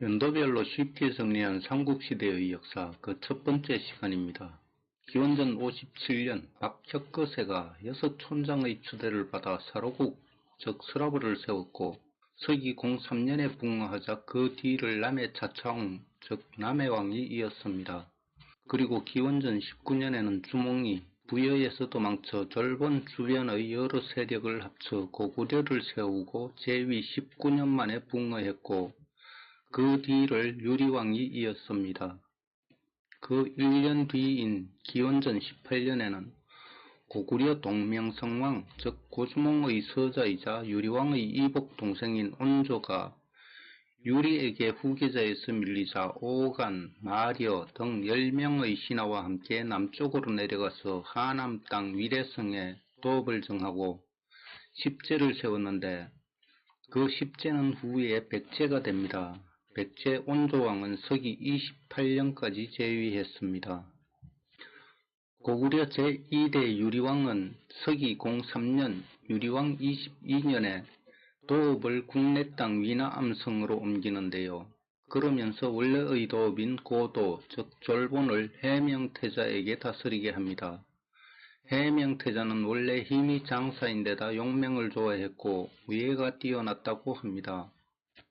연도별로 쉽게 정리한 삼국시대의 역사 그 첫 번째 시간입니다. 기원전 57년 박혁거세가 여섯 촌장의 추대를 받아 사로국 즉 서라부를 세웠고 서기 03년에 붕어하자 그 뒤를 남해 차차홍 즉 남해왕이 이었습니다. 그리고 기원전 19년에는 주몽이 부여에서 도망쳐 절본 주변의 여러 세력을 합쳐 고구려를 세우고 제위 19년 만에 붕어했고 그 뒤를 유리왕이 이었습니다. 그 1년 뒤인 기원전 18년에는 고구려 동명성왕 즉 고주몽의 서자이자 유리왕의 이복 동생인 온조가 유리에게 후계자에서 밀리자 오간, 마려 등 10명의 신하와 함께 남쪽으로 내려가서 하남 땅 위례성에 도읍을 정하고 십제를 세웠는데 그 십제는 후에 백제가 됩니다. 백제 온조왕은 서기 28년까지 재위했습니다. 고구려 제2대 유리왕은 서기 03년 유리왕 22년에 도읍을 국내 땅 위나 암성으로 옮기는데요. 그러면서 원래의 도읍인 고도, 즉 졸본을 해명태자에게 다스리게 합니다. 해명태자는 원래 힘이 장사인데다 용맹을 좋아했고 위해가 뛰어났다고 합니다.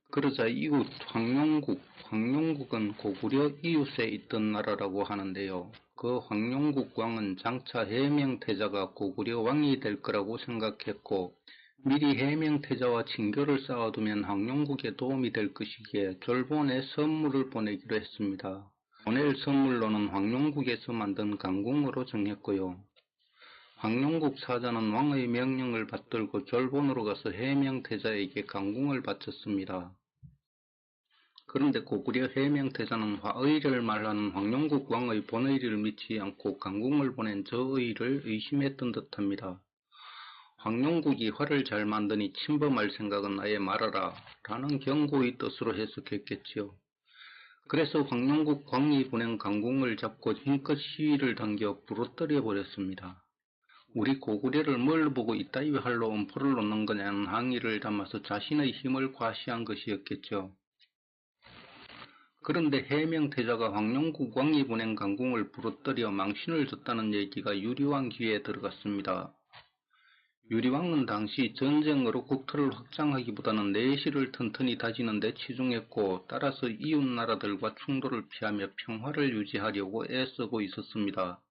그러자 이웃 황룡국, 황룡국은 고구려 이웃에 있던 나라라고 하는데요. 그 황룡국 왕은 장차 해명태자가 고구려 왕이 될 거라고 생각했고 미리 해명태자와 친교를 쌓아두면 황룡국에 도움이 될 것이기에 졸본에 선물을 보내기로 했습니다. 보낼 선물로는 황룡국에서 만든 강궁으로 정했고요. 황룡국 사자는 왕의 명령을 받들고 졸본으로 가서 해명태자에게 강궁을 바쳤습니다. 그런데 고구려 해명태자는 화의를 말하는 황룡국 왕의 본의를 믿지 않고 강궁을 보낸 저의를 의심했던 듯합니다. 황룡국이 화를 잘 만드니 침범할 생각은 아예 말아라 라는 경고의 뜻으로 해석했겠지요. 그래서 황룡국 광이 보낸 강궁을 잡고 힘껏 시위를 당겨 부러뜨려 버렸습니다. 우리 고구려를 뭘 보고 이따위 할로 엄포를 놓는 거냐는 항의를 담아서 자신의 힘을 과시한 것이었겠죠. 그런데 해명태자가 황룡국 왕이 보낸 강궁을 부러뜨려 망신을 줬다는 얘기가 유리왕 귀에 들어갔습니다. 유리왕은 당시 전쟁으로 국토를 확장하기보다는 내실을 튼튼히 다지는 데 치중했고 따라서 이웃 나라들과 충돌을 피하며 평화를 유지하려고 애쓰고 있었습니다.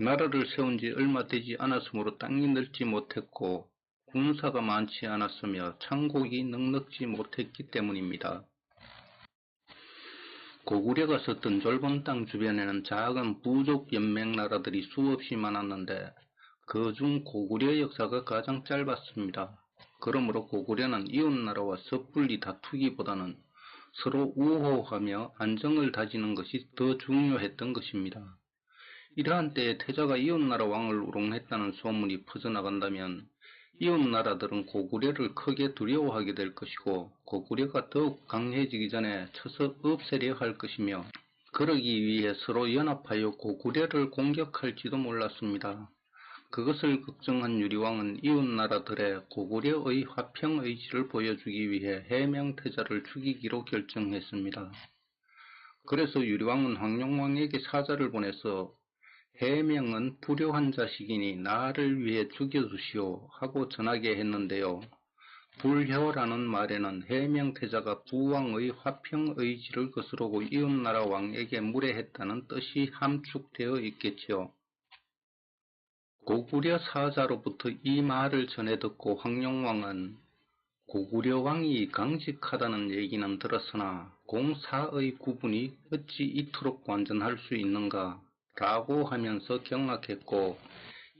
나라를 세운 지 얼마 되지 않았으므로 땅이 넓지 못했고 군사가 많지 않았으며 창곡이 넉넉지 못했기 때문입니다. 고구려가 썼던 졸본 땅 주변에는 작은 부족 연맹 나라들이 수없이 많았는데 그 중 고구려 역사가 가장 짧았습니다. 그러므로 고구려는 이웃나라와 섣불리 다투기보다는 서로 우호하며 안정을 다지는 것이 더 중요했던 것입니다. 이러한 때에 태자가 이웃나라 왕을 우롱했다는 소문이 퍼져나간다면 이웃 나라들은 고구려를 크게 두려워하게 될 것이고 고구려가 더욱 강해지기 전에 쳐서 없애려 할 것이며 그러기 위해 서로 연합하여 고구려를 공격할지도 몰랐습니다. 그것을 걱정한 유리왕은 이웃 나라들의 고구려의 화평 의지를 보여주기 위해 해명태자를 죽이기로 결정했습니다. 그래서 유리왕은 황룡왕에게 사자를 보내서 해명은 불효한 자식이니 나를 위해 죽여주시오 하고 전하게 했는데요. 불효라는 말에는 해명태자가 부왕의 화평의지를 거스르고 이웃나라 왕에게 무례했다는 뜻이 함축되어 있겠지요. 고구려 사자로부터 이 말을 전해 듣고 황룡왕은 고구려 왕이 강직하다는 얘기는 들었으나 공사의 구분이 어찌 이토록 완전할 수 있는가 라고 하면서 경악했고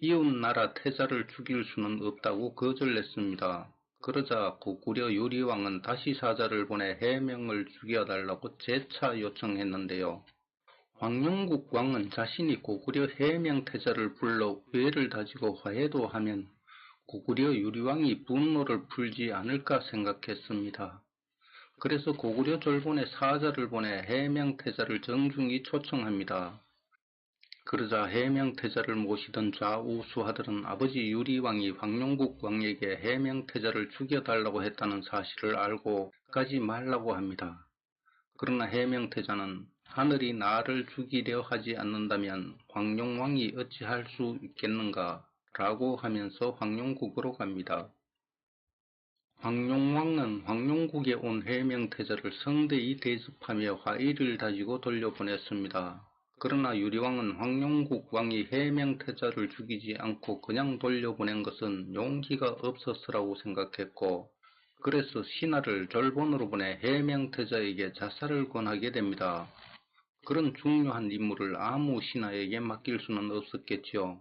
이웃나라 태자를 죽일 수는 없다고 거절했습니다. 그러자 고구려 유리왕은 다시 사자를 보내 해명을 죽여달라고 재차 요청했는데요. 황영국 왕은 자신이 고구려 해명태자를 불러 회를 다지고 화해도 하면 고구려 유리왕이 분노를 풀지 않을까 생각했습니다. 그래서 고구려 졸본에 사자를 보내 해명태자를 정중히 초청합니다. 그러자 해명태자를 모시던 좌우수하들은 아버지 유리왕이 황룡국 왕에게 해명태자를 죽여달라고 했다는 사실을 알고 가지 말라고 합니다. 그러나 해명태자는 하늘이 나를 죽이려 하지 않는다면 황룡왕이 어찌할 수 있겠는가 라고 하면서 황룡국으로 갑니다. 황룡왕은 황룡국에 온 해명태자를 성대히 대접하며 화의를 다지고 돌려보냈습니다. 그러나 유리왕은 황룡국 왕이 해명태자를 죽이지 않고 그냥 돌려보낸 것은 용기가 없었으라고 생각했고 그래서 신하를 절본으로 보내 해명태자에게 자살을 권하게 됩니다. 그런 중요한 임무를 아무 신하에게 맡길 수는 없었겠지요.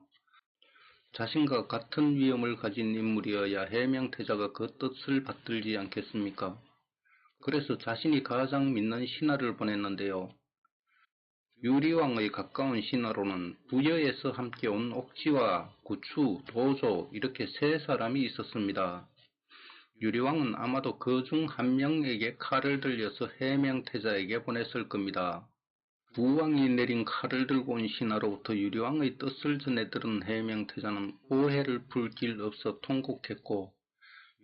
자신과 같은 위험을 가진 인물이어야 해명태자가 그 뜻을 받들지 않겠습니까? 그래서 자신이 가장 믿는 신하를 보냈는데요. 유리왕의 가까운 신하로는 부여에서 함께 온 옥지와 구추, 도조 이렇게 세 사람이 있었습니다. 유리왕은 아마도 그 중 한 명에게 칼을 들려서 해명태자에게 보냈을 겁니다. 부왕이 내린 칼을 들고 온 신하로부터 유리왕의 뜻을 전해 들은 해명태자는 오해를 풀 길 없어 통곡했고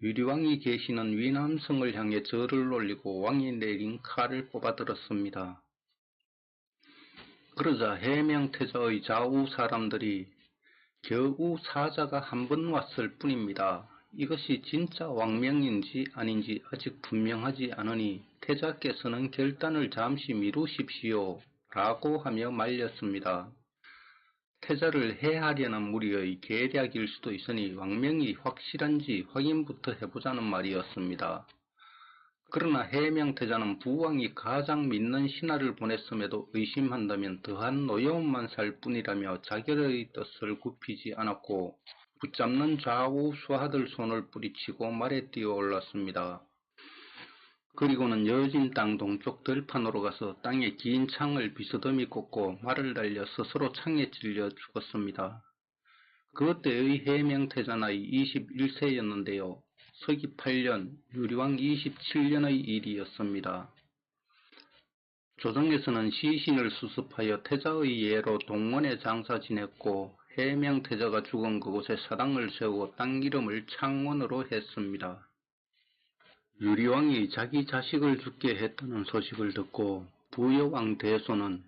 유리왕이 계시는 위남성을 향해 절을 올리고 왕이 내린 칼을 뽑아들었습니다. 그러자 해명태자의 좌우 사람들이 겨우 사자가 한 번 왔을 뿐입니다. 이것이 진짜 왕명인지 아닌지 아직 분명하지 않으니 태자께서는 결단을 잠시 미루십시오. 라고 하며 말렸습니다. 태자를 해하려는 무리의 계략일 수도 있으니 왕명이 확실한지 확인부터 해보자는 말이었습니다. 그러나 해명태자는 부왕이 가장 믿는 신하를 보냈음에도 의심한다면 더한 노여움만 살 뿐이라며 자결의 뜻을 굽히지 않았고 붙잡는 좌우 수하들 손을 뿌리치고 말에 뛰어 올랐습니다. 그리고는 여진 땅 동쪽 들판으로 가서 땅에 긴 창을 비스듬히 꽂고 말을 달려 스스로 창에 찔려 죽었습니다. 그때의 해명태자 나이 21세였는데요. 서기 8년, 유리왕 27년의 일이었습니다. 조정에서는 시신을 수습하여 태자의 예로 동원에 장사 지냈고 해명 태자가 죽은 그곳에 사당을 세우고 땅 이름을 창원으로 했습니다. 유리왕이 자기 자식을 죽게 했다는 소식을 듣고 부여왕 대소는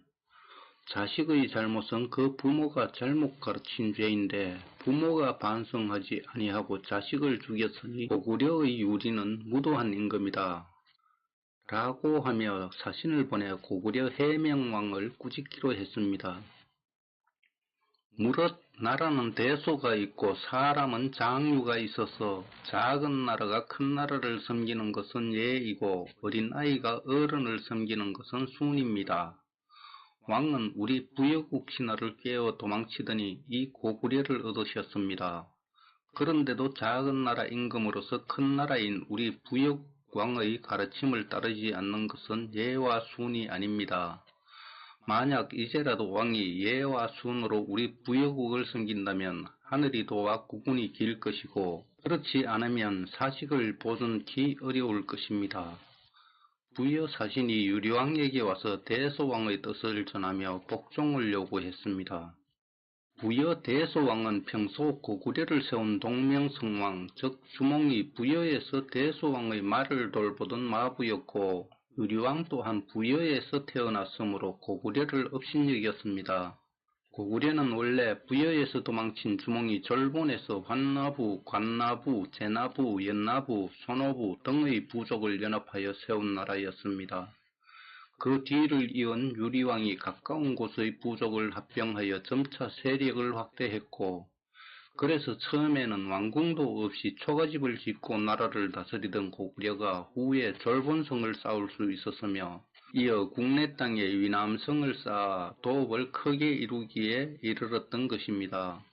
자식의 잘못은 그 부모가 잘못 가르친 죄인데 부모가 반성하지 아니하고 자식을 죽였으니 고구려의 유리는 무도한 임금이다. 라고 하며 사신을 보내 고구려 해명왕을 꾸짖기로 했습니다. 무릇 나라는 대소가 있고 사람은 장유가 있어서 작은 나라가 큰 나라를 섬기는 것은 예이고 어린아이가 어른을 섬기는 것은 순입니다. 왕은 우리 부여국 신하를 깨어 도망치더니 이 고구려를 얻으셨습니다. 그런데도 작은 나라 임금으로서 큰 나라인 우리 부여국 왕의 가르침을 따르지 않는 것은 예와 순이 아닙니다. 만약 이제라도 왕이 예와 순으로 우리 부여국을 섬긴다면 하늘이 도와 국군이 길 것이고 그렇지 않으면 사식을 보존기 어려울 것입니다. 부여 사신이 유리왕에게 와서 대소왕의 뜻을 전하며 복종을 요구했습니다. 부여 대소왕은 평소 고구려를 세운 동명성왕, 즉 주몽이 부여에서 대소왕의 말을 돌보던 마부였고 유리왕 또한 부여에서 태어났으므로 고구려를 업신여겼습니다. 고구려는 원래 부여에서 도망친 주몽이 절본에서 환나부, 관나부, 제나부, 연나부, 손오부 등의 부족을 연합하여 세운 나라였습니다. 그 뒤를 이은 유리왕이 가까운 곳의 부족을 합병하여 점차 세력을 확대했고 그래서 처음에는 왕궁도 없이 초가집을 짓고 나라를 다스리던 고구려가 후에 졸본성을 쌓을 수 있었으며 이어 국내 땅에 위남성을 쌓아 도읍을 크게 이루기에 이르렀던 것입니다.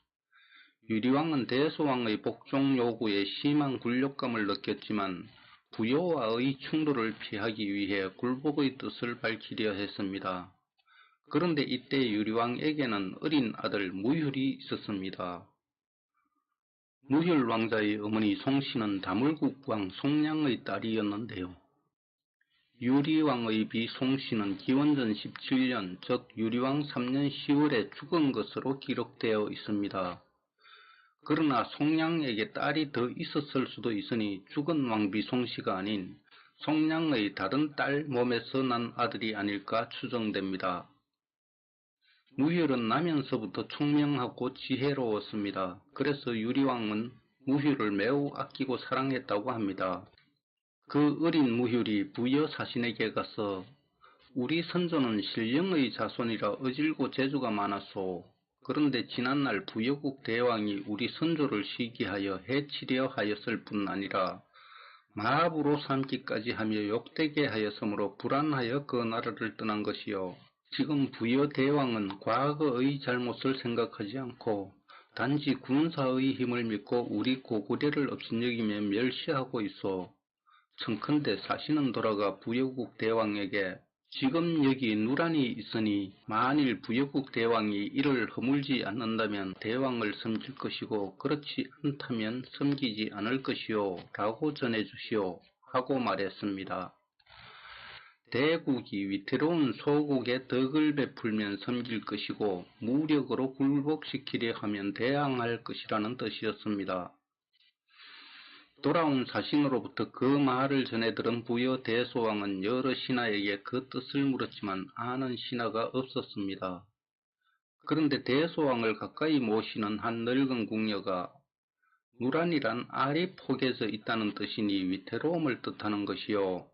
유리왕은 대소왕의 복종 요구에 심한 굴욕감을 느꼈지만 부여와의 충돌을 피하기 위해 굴복의 뜻을 밝히려 했습니다. 그런데 이때 유리왕에게는 어린 아들 무휼이 있었습니다. 무휼 왕자의 어머니 송씨는 다물국 왕 송량의 딸이었는데요. 유리왕의 비 송씨는 기원전 17년, 즉 유리왕 3년 10월에 죽은 것으로 기록되어 있습니다. 그러나 송량에게 딸이 더 있었을 수도 있으니 죽은 왕비 송씨가 아닌 송량의 다른 딸 몸에서 난 아들이 아닐까 추정됩니다. 무휴는 나면서부터 총명하고 지혜로웠습니다. 그래서 유리왕은 무휴를 매우 아끼고 사랑했다고 합니다. 그 어린 무휴이 부여 사신에게 가서 우리 선조는 신령의 자손이라 어질고 재주가 많았소. 그런데 지난날 부여국 대왕이 우리 선조를 시기하여 해치려 하였을 뿐 아니라 마압으로 삼기까지 하며 욕되게 하였으므로 불안하여 그 나라를 떠난 것이요. 지금 부여 대왕은 과거의 잘못을 생각하지 않고 단지 군사의 힘을 믿고 우리 고구려를 업신여기며 멸시하고 있어. 청컨대 사신은 돌아가 부여국 대왕에게 지금 여기 누란이 있으니 만일 부여국 대왕이 이를 허물지 않는다면 대왕을 섬길 것이고 그렇지 않다면 섬기지 않을 것이요 라고 전해주시오 하고 말했습니다. 대국이 위태로운 소국에 덕을 베풀면 섬길 것이고 무력으로 굴복시키려 하면 대항할 것이라는 뜻이었습니다. 돌아온 사신으로부터 그 말을 전해 들은 부여 대소왕은 여러 신하에게 그 뜻을 물었지만 아는 신하가 없었습니다. 그런데 대소왕을 가까이 모시는 한 늙은 궁녀가 누란이란 알이 폭에서 있다는 뜻이니 위태로움을 뜻하는 것이요.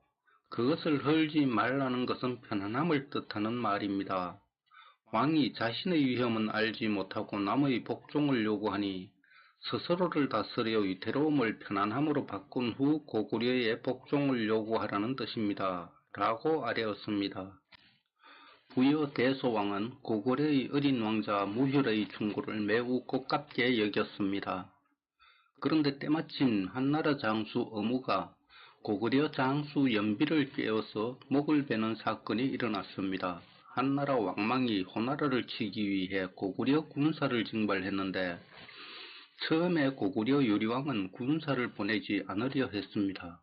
그것을 헐지 말라는 것은 편안함을 뜻하는 말입니다. 왕이 자신의 위험은 알지 못하고 남의 복종을 요구하니 스스로를 다스려 위태로움을 편안함으로 바꾼 후 고구려의 복종을 요구하라는 뜻입니다. 라고 아뢰었습니다. 부여 대소왕은 고구려의 어린 왕자 무혈의 충고를 매우 고깝게 여겼습니다. 그런데 때마침 한나라 장수 어무가 고구려 장수 연비를 깨어서 목을 베는 사건이 일어났습니다. 한나라 왕망이 호나라를 치기 위해 고구려 군사를 징발했는데 처음에 고구려 유리왕은 군사를 보내지 않으려 했습니다.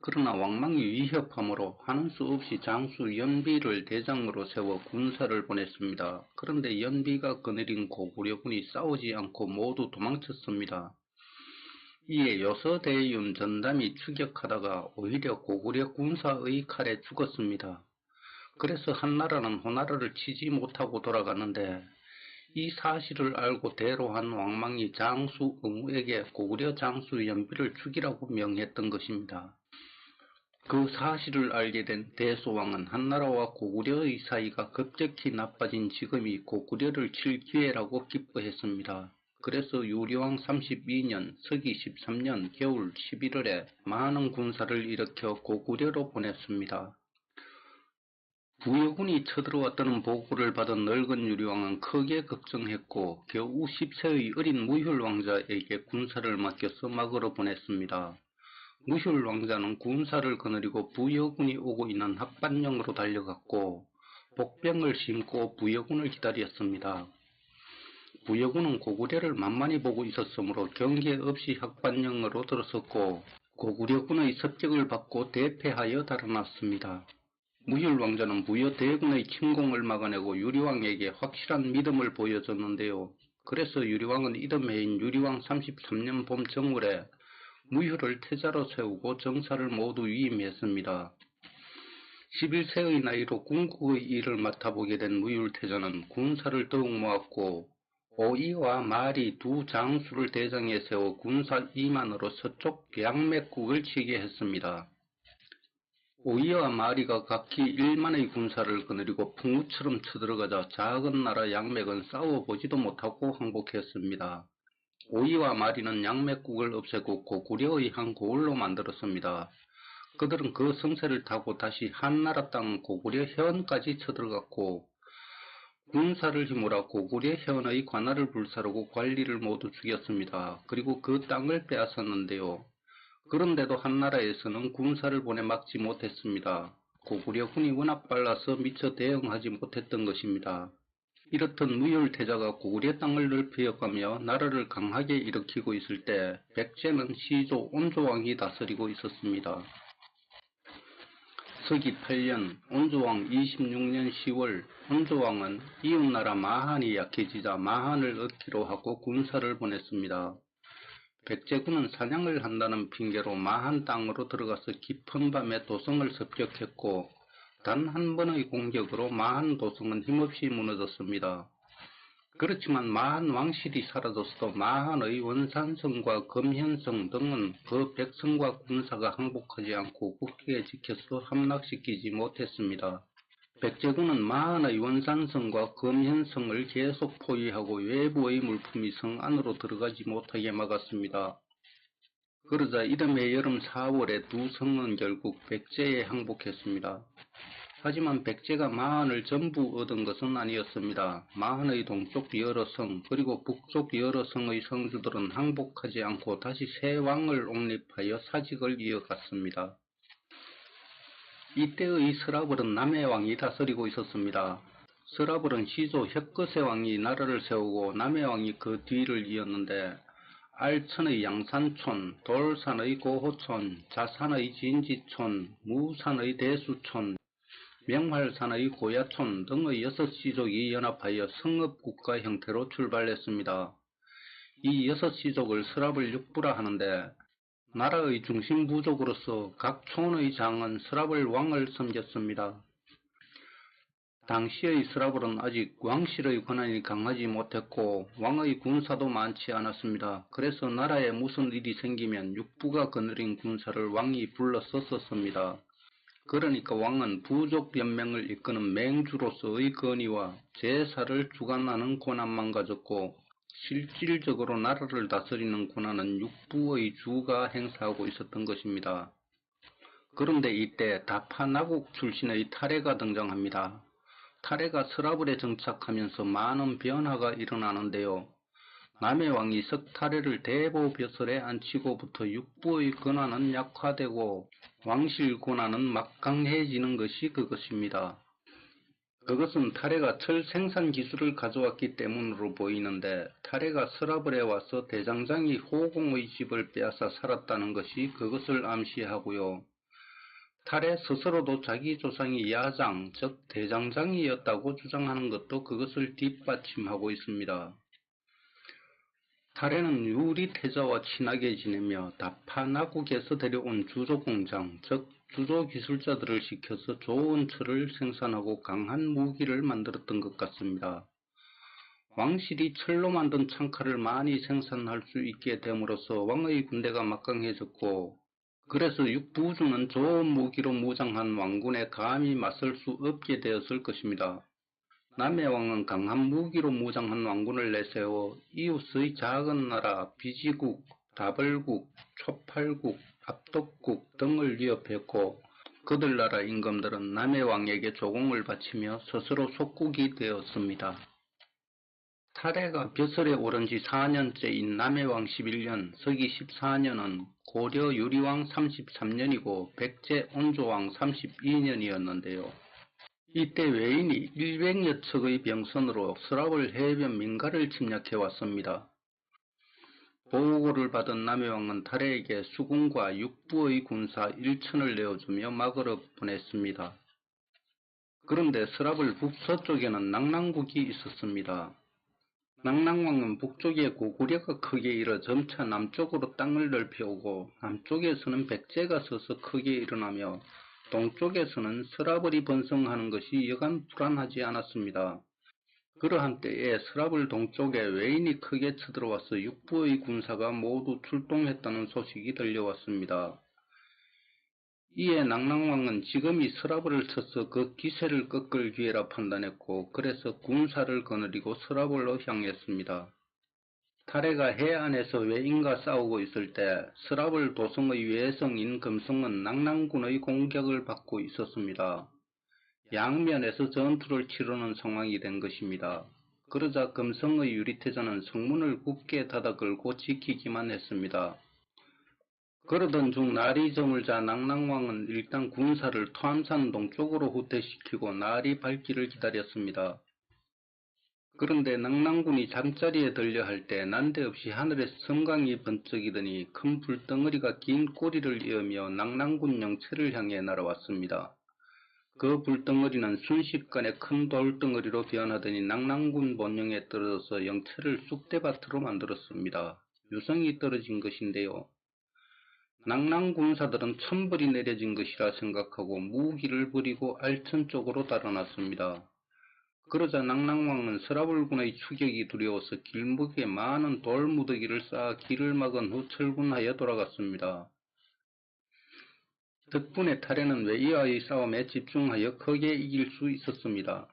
그러나 왕망이 위협함으로 하는 수 없이 장수 연비를 대장으로 세워 군사를 보냈습니다. 그런데 연비가 거느린 고구려군이 싸우지 않고 모두 도망쳤습니다. 이에 여서대윤 전담이 추격하다가 오히려 고구려 군사의 칼에 죽었습니다. 그래서 한나라는 호나라를 치지 못하고 돌아갔는데 이 사실을 알고 대로한 왕망이 장수 의무에게 고구려 장수 연비를 죽이라고 명했던 것입니다. 그 사실을 알게 된 대소왕은 한나라와 고구려의 사이가 급격히 나빠진 지금이 고구려를 칠 기회라고 기뻐했습니다. 그래서 유리왕 32년 서기 13년 겨울 11월에 많은 군사를 일으켜 고구려로 보냈습니다. 부여군이 쳐들어왔다는 보고를 받은 늙은 유리왕은 크게 걱정했고 겨우 10세의 어린 무혈왕자에게 군사를 맡겨서 막으로 보냈습니다. 무혈왕자는 군사를 거느리고 부여군이 오고 있는 합반령으로 달려갔고 복병을 신고 부여군을 기다렸습니다. 부여군은 고구려를 만만히 보고 있었으므로 경계 없이 학반령으로 들어섰고 고구려군의 습격을 받고 대패하여 달아났습니다. 무율 왕자는 부여 대군의 침공을 막아내고 유리왕에게 확실한 믿음을 보여줬는데요. 그래서 유리왕은 이듬 해인 유리왕 33년 봄 정월에 무휴를 태자로 세우고 정사를 모두 위임했습니다. 11세의 나이로 궁극의 일을 맡아보게 된 무율태자는 군사를 더욱 모았고 오이와 말이 두 장수를 대장에 세워 군사 2만으로 서쪽 양맥국을 치게 했습니다. 오이와 마리가 각기 1만의 군사를 거느리고 풍우처럼 쳐들어가자 작은 나라 양맥은 싸워보지도 못하고 항복했습니다. 오이와 마리는 양맥국을 없애고 고구려의 한 고을로 만들었습니다. 그들은 그 성세를 타고 다시 한나라 땅 고구려 해원까지 쳐들어갔고 군사를 힘으로 고구려 해원의 관할을 불사르고 관리를 모두 죽였습니다. 그리고 그 땅을 빼앗았는데요. 그런데도 한나라에서는 군사를 보내 막지 못했습니다. 고구려 군이 워낙 빨라서 미처 대응하지 못했던 것입니다. 이렇듯 무열태자가 고구려 땅을 넓혀가며 나라를 강하게 일으키고 있을 때 백제는 시조 온조왕이 다스리고 있었습니다. 서기 8년 온조왕 26년 10월 온조왕은 이웃나라 마한이 약해지자 마한을 얻기로 하고 군사를 보냈습니다. 백제군은 사냥을 한다는 핑계로 마한 땅으로 들어가서 깊은 밤에 도성을 습격했고 단 한 번의 공격으로 마한 도성은 힘없이 무너졌습니다. 그렇지만 마한 왕실이 사라졌어도 마한의 원산성과 금현성 등은 그 백성과 군사가 항복하지 않고 굳게 지켜서 함락시키지 못했습니다. 백제군은 마한의 원산성과 금현성을 계속 포위하고 외부의 물품이 성 안으로 들어가지 못하게 막았습니다. 그러자 이듬해 여름 4월에 두 성은 결국 백제에 항복했습니다. 하지만 백제가 마한을 전부 얻은 것은 아니었습니다. 마한의 동쪽 여러 성 그리고 북쪽 여러 성의 성주들은 항복하지 않고 다시 새 왕을 옹립하여 사직을 이어갔습니다. 이때의 서라벌은 남의 왕이 다스리고 있었습니다. 서라벌은 시조 혁거세 왕이 나라를 세우고 남의 왕이 그 뒤를 이었는데 알천의 양산촌, 돌산의 고호촌, 자산의 진지촌, 무산의 대수촌, 명활산의 고야촌 등의 여섯 시족이 연합하여 성읍국가 형태로 출발했습니다. 이 여섯 시족을 서랍을 육부라 하는데 나라의 중심 부족으로서 각 촌의 장은 서랍을 왕을 섬겼습니다. 당시의 서라벌은 아직 왕실의 권한이 강하지 못했고 왕의 군사도 많지 않았습니다. 그래서 나라에 무슨 일이 생기면 육부가 거느린 군사를 왕이 불러 썼었습니다. 그러니까 왕은 부족 연맹을 이끄는 맹주로서의 권위와 제사를 주관하는 권한만 가졌고 실질적으로 나라를 다스리는 권한은 육부의 주가 행사하고 있었던 것입니다. 그런데 이때 다파나국 출신의 타레가 등장합니다. 타레가 서라불에 정착하면서 많은 변화가 일어나는데요. 남의 왕이 석타레를 대보 벼슬에 앉히고부터 육부의 권한은 약화되고 왕실 권한은 막강해지는 것이 그것입니다. 그것은 타레가 철 생산 기술을 가져왔기 때문으로 보이는데 타레가 서라벌에 와서 대장장이 호공의 집을 빼앗아 살았다는 것이 그것을 암시하고요. 탈의 스스로도 자기 조상이 야장, 즉 대장장이였다고 주장하는 것도 그것을 뒷받침하고 있습니다. 탈에는 유리 태자와 친하게 지내며 다파나국에서 데려온 주조공장, 즉 주조기술자들을 시켜서 좋은 철을 생산하고 강한 무기를 만들었던 것 같습니다. 왕실이 철로 만든 창칼을 많이 생산할 수 있게 됨으로써 왕의 군대가 막강해졌고 그래서 육부주는 좋은 무기로 무장한 왕군에 감히 맞설 수 없게 되었을 것입니다. 남의 왕은 강한 무기로 무장한 왕군을 내세워 이웃의 작은 나라 비지국, 다벌국, 초팔국, 압독국 등을 위협했고 그들 나라 임금들은 남의 왕에게 조공을 바치며 스스로 속국이 되었습니다. 타레가 벼슬에 오른 지 4년째인 남해왕 11년, 서기 14년은 고려 유리왕 33년이고 백제 온조왕 32년이었는데요. 이때 외인이 100여 척의 병선으로 서랍을 해변 민가를 침략해 왔습니다. 보고를 받은 남해왕은 타레에게 수군과 육부의 군사 1천을 내어주며 막으러 보냈습니다. 그런데 서랍을 북서쪽에는 낙랑국이 있었습니다. 낙랑왕은 북쪽에 고구려가 크게 일어 점차 남쪽으로 땅을 넓혀오고 남쪽에서는 백제가 서서 크게 일어나며 동쪽에서는 서라벌이 번성하는 것이 여간 불안하지 않았습니다. 그러한 때에 서라벌 동쪽에 외인이 크게 쳐들어와서 육부의 군사가 모두 출동했다는 소식이 들려왔습니다. 이에 낙랑왕은 지금이 서라벌을 쳐서 그 기세를 꺾을 기회라 판단했고 그래서 군사를 거느리고 서라벌로 향했습니다. 타레가 해안에서 외인과 싸우고 있을 때 서라벌 도성의 외성인 금성은 낙랑군의 공격을 받고 있었습니다. 양면에서 전투를 치르는 상황이 된 것입니다. 그러자 금성의 유리태자는 성문을 굳게 닫아 걸고 지키기만 했습니다. 그러던 중 날이 저물자 낙랑왕은 일단 군사를 토암산 동쪽으로 후퇴시키고 날이 밝기를 기다렸습니다. 그런데 낙랑군이 잠자리에 들려 할 때 난데없이 하늘에 섬광이 번쩍이더니 큰 불덩어리가 긴 꼬리를 이으며 낙랑군 영체를 향해 날아왔습니다. 그 불덩어리는 순식간에 큰 돌덩어리로 변하더니 낙랑군 본영에 떨어져서 영체를 쑥대밭으로 만들었습니다. 유성이 떨어진 것인데요. 낭랑 군사들은 천벌이 내려진 것이라 생각하고 무기를 버리고 알천 쪽으로 달아났습니다. 그러자 낭랑왕은 서라불군의 추격이 두려워서 길목에 많은 돌무더기를 쌓아 길을 막은 후 철군하여 돌아갔습니다. 덕분에 탈에는 외이와의 싸움에 집중하여 크게 이길 수 있었습니다.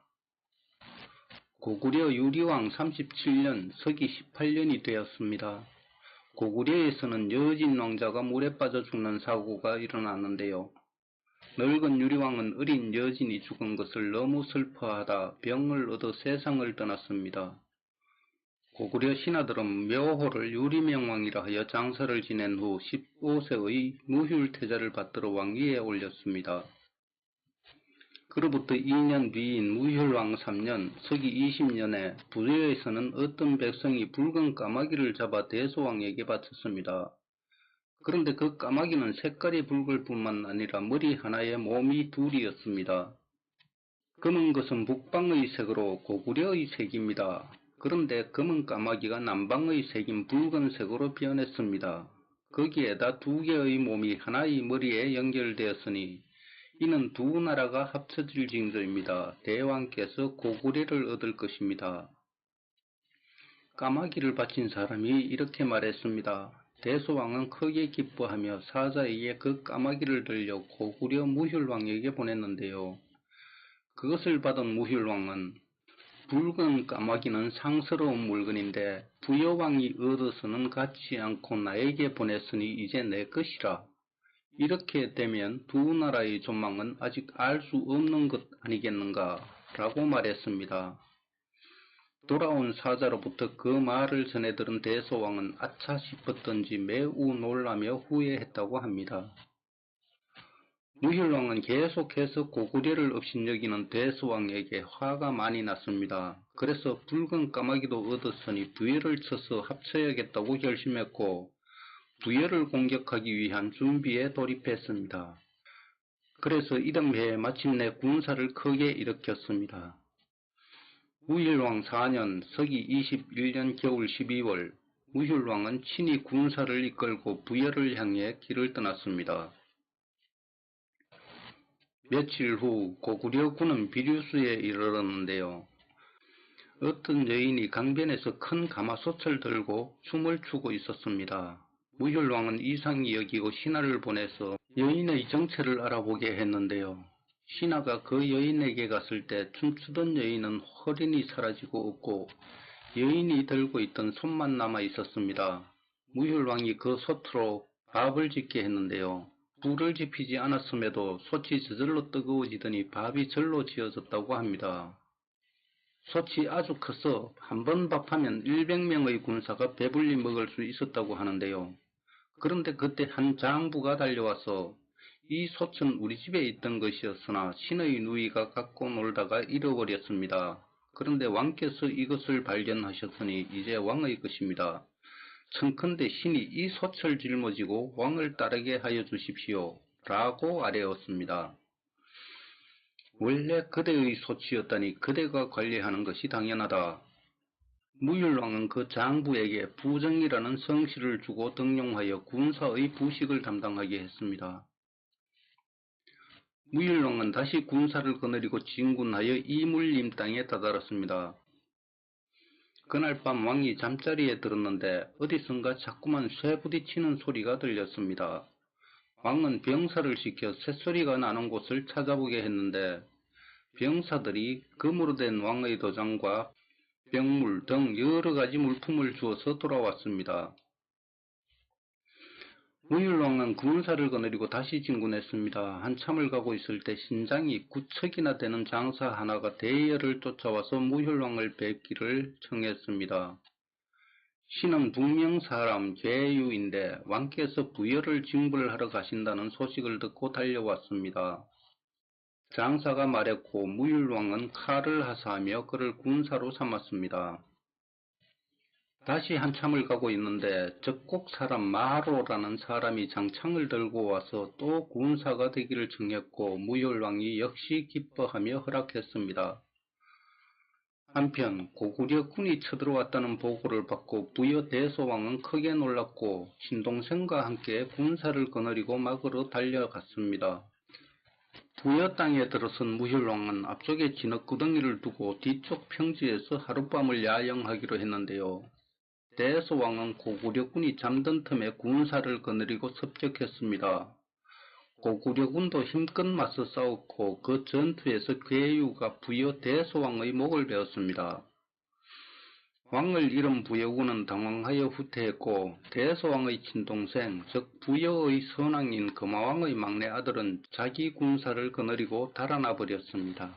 고구려 유리왕 37년 서기 18년이 되었습니다. 고구려에서는 여진 왕자가 물에 빠져 죽는 사고가 일어났는데요. 늙은 유리왕은 어린 여진이 죽은 것을 너무 슬퍼하다 병을 얻어 세상을 떠났습니다. 고구려 신하들은 묘호를 유리명왕이라 하여 장사를 지낸 후 15세의 무휼태자를 받들어 왕위에 올렸습니다. 그로부터 2년 뒤인 무혈왕 3년 서기 20년에 부여에서는 어떤 백성이 붉은 까마귀를 잡아 대소왕에게 바쳤습니다. 그런데 그 까마귀는 색깔이 붉을 뿐만 아니라 머리 하나에 몸이 둘이었습니다. 검은 것은 북방의 색으로 고구려의 색입니다. 그런데 검은 까마귀가 남방의 색인 붉은색으로 변했습니다. 거기에다 두 개의 몸이 하나의 머리에 연결되었으니 이는 두 나라가 합쳐질 징조입니다. 대왕께서 고구려를 얻을 것입니다. 까마귀를 바친 사람이 이렇게 말했습니다. 대소왕은 크게 기뻐하며 사자에게 그 까마귀를 들려 고구려 무혈왕에게 보냈는데요. 그것을 받은 무혈왕은 붉은 까마귀는 상스러운 물건인데 부여왕이 얻어서는 갖지 않고 나에게 보냈으니 이제 내 것이라. 이렇게 되면 두 나라의 존망은 아직 알 수 없는 것 아니겠는가 라고 말했습니다. 돌아온 사자로부터 그 말을 전해 들은 대소왕은 아차 싶었던지 매우 놀라며 후회했다고 합니다. 무혈왕은 계속해서 고구려를 업신여기는 대소왕에게 화가 많이 났습니다. 그래서 붉은 까마귀도 얻었으니 부여를 쳐서 합쳐야겠다고 결심했고 부여를 공격하기 위한 준비에 돌입했습니다. 그래서 이듬 해에 마침내 군사를 크게 일으켰습니다. 무혈왕 4년 서기 21년 겨울 12월 무혈왕은 친히 군사를 이끌고 부여를 향해 길을 떠났습니다. 며칠 후 고구려군은 비류수에 이르렀는데요. 어떤 여인이 강변에서 큰 가마솥을 들고 춤을 추고 있었습니다. 무혈왕은 이상히 여기고 신하를 보내서 여인의 정체를 알아보게 했는데요. 신하가 그 여인에게 갔을 때 춤추던 여인은 허린이 사라지고 없고 여인이 들고 있던 손만 남아 있었습니다. 무혈왕이 그 솥으로 밥을 짓게 했는데요. 불을 지피지 않았음에도 솥이 저절로 뜨거워지더니 밥이 절로 지어졌다고 합니다. 솥이 아주 커서 한 번 밥하면 100명의 군사가 배불리 먹을 수 있었다고 하는데요. 그런데 그때 한 장부가 달려와서 이 솥은 우리 집에 있던 것이었으나 신의 누이가 갖고 놀다가 잃어버렸습니다. 그런데 왕께서 이것을 발견하셨으니 이제 왕의 것입니다. 청컨대 신이 이 솥을 짊어지고 왕을 따르게 하여 주십시오. 라고 아뢰었습니다. 원래 그대의 솥이었다니 그대가 관리하는 것이 당연하다. 무율왕은 그 장부에게 부정이라는 성씨를 주고 등용하여 군사의 부식을 담당하게 했습니다. 무율왕은 다시 군사를 거느리고 진군하여 이물림 땅에 다다랐습니다. 그날 밤 왕이 잠자리에 들었는데 어디선가 자꾸만 쇠 부딪히는 소리가 들렸습니다. 왕은 병사를 시켜 쇳소리가 나는 곳을 찾아보게 했는데 병사들이 금으로 된 왕의 도장과 병물 등 여러 가지 물품을 주어서 돌아왔습니다. 무율왕은 군사를 거느리고 다시 진군했습니다. 한참을 가고 있을 때 신장이 구척이나 되는 장사 하나가 대열을 쫓아와서 무율왕을 뵙기를 청했습니다. 신은 북명 사람 괴유인데 왕께서 부여를 징벌하러 가신다는 소식을 듣고 달려왔습니다. 장사가 말했고 무율왕은 칼을 하사하며 그를 군사로 삼았습니다. 다시 한참을 가고 있는데 적곡 사람 마로라는 사람이 장창을 들고 와서 또 군사가 되기를 청했고 무율왕이 역시 기뻐하며 허락했습니다. 한편 고구려 군이 쳐들어왔다는 보고를 받고 부여 대소왕은 크게 놀랐고 친동생과 함께 군사를 거느리고 막으로 달려갔습니다. 부여 땅에 들어선 무혈왕은 앞쪽에 진흙구덩이를 두고 뒤쪽 평지에서 하룻밤을 야영하기로 했는데요. 대소왕은 고구려군이 잠든 틈에 군사를 거느리고 습격했습니다. 고구려군도 힘껏 맞서 싸웠고 그 전투에서 괴유가 부여 대소왕의 목을 베었습니다. 왕을 잃은 부여군은 당황하여 후퇴했고 대소왕의 친동생 즉 부여의 선왕인 금화왕의 막내 아들은 자기 군사를 거느리고 달아나 버렸습니다.